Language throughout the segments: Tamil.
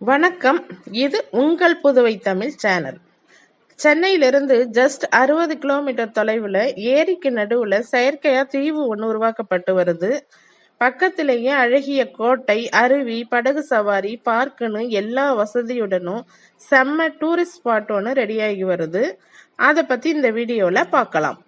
வணக்கம். இது உங்கள் புதுவை தமிழ் சேனல். சென்னையிலிருந்து ஜஸ்ட் அறுபது கிலோமீட்டர் தொலைவில் ஏரிக்கு நடுவில் செயற்கையாக தீவு ஒன்று உருவாக்கப்பட்டு வருது. பக்கத்திலேயே அழகிய கோட்டை அருவி படகு சவாரி பார்க்குன்னு எல்லா வசதியுடனும் செம்ம டூரிஸ்ட் ஸ்பாட் ஒன்று ரெடியாகி வருது. அதை பற்றி இந்த வீடியோவில் பார்க்கலாம்.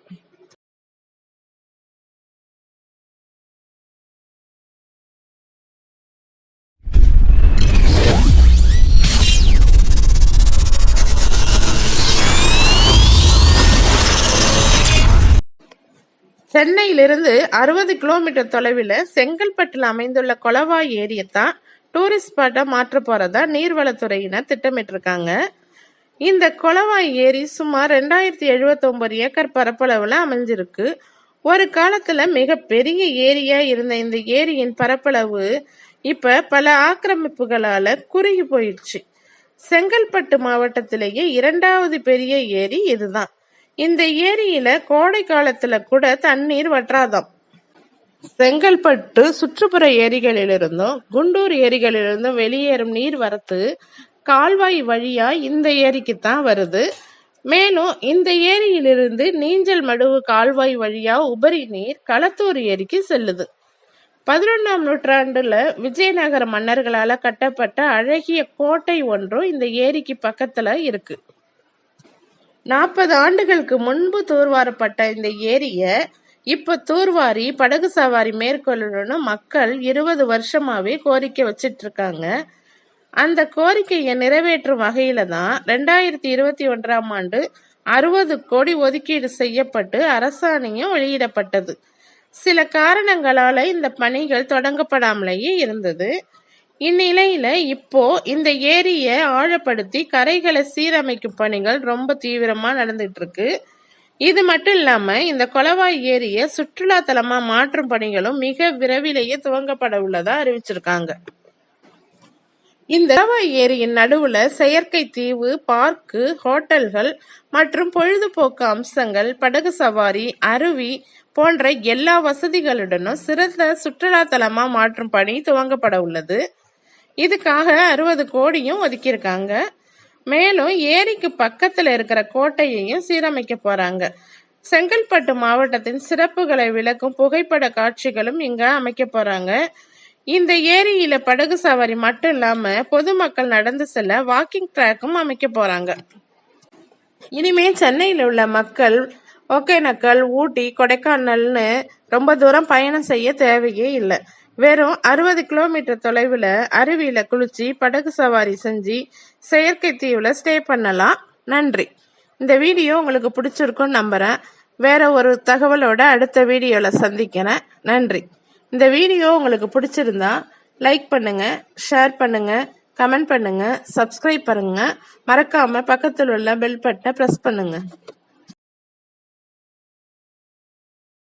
சென்னையிலிருந்து அறுபது கிலோமீட்டர் தொலைவில் செங்கல்பட்டில் அமைந்துள்ள கொலவாய் ஏரியத்தான் டூரிஸ்ட் ஸ்பாட்டாக மாற்ற போகிறதா நீர்வளத்துறையினர் திட்டமிட்டிருக்காங்க. இந்த கொலவாய் ஏரி சுமார் ரெண்டாயிரத்தி எழுபத்தொம்பது ஏக்கர் பரப்பளவில் அமைஞ்சிருக்கு. ஒரு காலத்தில் மிகப்பெரிய ஏரியாக இருந்த இந்த ஏரியின் பரப்பளவு இப்போ பல ஆக்கிரமிப்புகளால் குறுகி போயிடுச்சு. செங்கல்பட்டு மாவட்டத்திலேயே இரண்டாவது பெரிய ஏரி இதுதான். இந்த ஏரியில கோடை காலத்துல கூட தண்ணீர் வற்றாதாம். செங்கல்பட்டு சுற்றுப்புற ஏரிகளிலிருந்தும் குண்டூர் ஏரிகளிலிருந்தும் வெளியேறும் நீர் வரத்து கால்வாய் வழியா இந்த ஏரிக்கு தான் வருது. மேலும் இந்த ஏரியிலிருந்து நீஞ்சல் மடுவு கால்வாய் வழியா உபரி நீர் களத்தூர் ஏரிக்கு செல்லுது. பதினொன்றாம் நூற்றாண்டுல விஜயநகர மன்னர்களால கட்டப்பட்ட அழகிய கோட்டை ஒன்றும் இந்த ஏரிக்கு பக்கத்துல இருக்கு. நாற்பது ஆண்டுகளுக்கு முன்பு தூர்வாரப்பட்ட இந்த ஏரியை இப்போ தூர்வாரி படகு சவாரி மேற்கொள்ளணும்னு மக்கள் இருபது வருஷமாவே கோரிக்கை வச்சிட்டு இருக்காங்க அந்த கோரிக்கையை நிறைவேற்றும் வகையில தான் ரெண்டாயிரத்தி இருபத்தி ஒன்றாம் ஆண்டு அறுபது கோடி ஒதுக்கீடு செய்யப்பட்டு அரசாணையும் வெளியிடப்பட்டது. சில காரணங்களால இந்த பணிகள் தொடங்கப்படாமலேயே இருந்தது. இந்நிலையில இப்போ இந்த ஏரியை ஆழப்படுத்தி கரைகளை சீரமைக்கும் பணிகள் ரொம்ப தீவிரமா நடந்துட்டு இருக்கு இது மட்டும் இல்லாம இந்த கொலவாய் ஏரியை சுற்றுலா தலமா மாற்றும் பணிகளும் மிக விரைவிலேயே துவங்கப்பட உள்ளதா அறிவிச்சிருக்காங்க. இந்த கொலவாய் ஏரியின் நடுவுல செயற்கை தீவு பார்க்கு ஹோட்டல்கள் மற்றும் பொழுதுபோக்கு அம்சங்கள் படகு சவாரி அருவி போன்ற எல்லா வசதிகளுடனும் சிறந்த சுற்றுலா தலமா மாற்றும் பணி துவங்கப்பட உள்ளது. இதுக்காக அறுபது கோடியும் ஒதுக்கியிருக்காங்க. மேலும் ஏரிக்கு பக்கத்தில் இருக்கிற கோட்டையையும் சீரமைக்க போறாங்க. செங்கல்பட்டு மாவட்டத்தின் சிறப்புகளை விளக்கும் புகைப்பட காட்சிகளும் இங்க அமைக்க போறாங்க. இந்த ஏரியில படகு சவாரி மட்டும் இல்லாம பொதுமக்கள் நடந்து செல்ல வாக்கிங் ட்ராக்கும் அமைக்க போறாங்க. இனிமே சென்னையில் உள்ள மக்கள் ஒகேனக்கல் ஊட்டி கொடைக்கானல்னு ரொம்ப தூரம் பயணம் செய்ய தேவையே இல்லை. வெறும் அறுபது கிலோமீட்டர் தொலைவில் அருவியில் குளிச்சு படகு சவாரி செஞ்சு செயற்கை தீவில் ஸ்டே பண்ணலாம். நன்றி. இந்த வீடியோ உங்களுக்கு பிடிச்சிருக்குன்னு நம்புகிறேன் வேற ஒரு தகவலோட அடுத்த வீடியோவில் சந்திக்கிறேன். நன்றி. இந்த வீடியோ உங்களுக்கு பிடிச்சிருந்தா லைக் பண்ணுங்கள் ஷேர் பண்ணுங்கள் கமெண்ட் பண்ணுங்கள் சப்ஸ்கிரைப் பண்ணுங்கள் மறக்காமல் பக்கத்தில் உள்ள பெல் பட்டனை ப்ரெஸ் பண்ணுங்கள்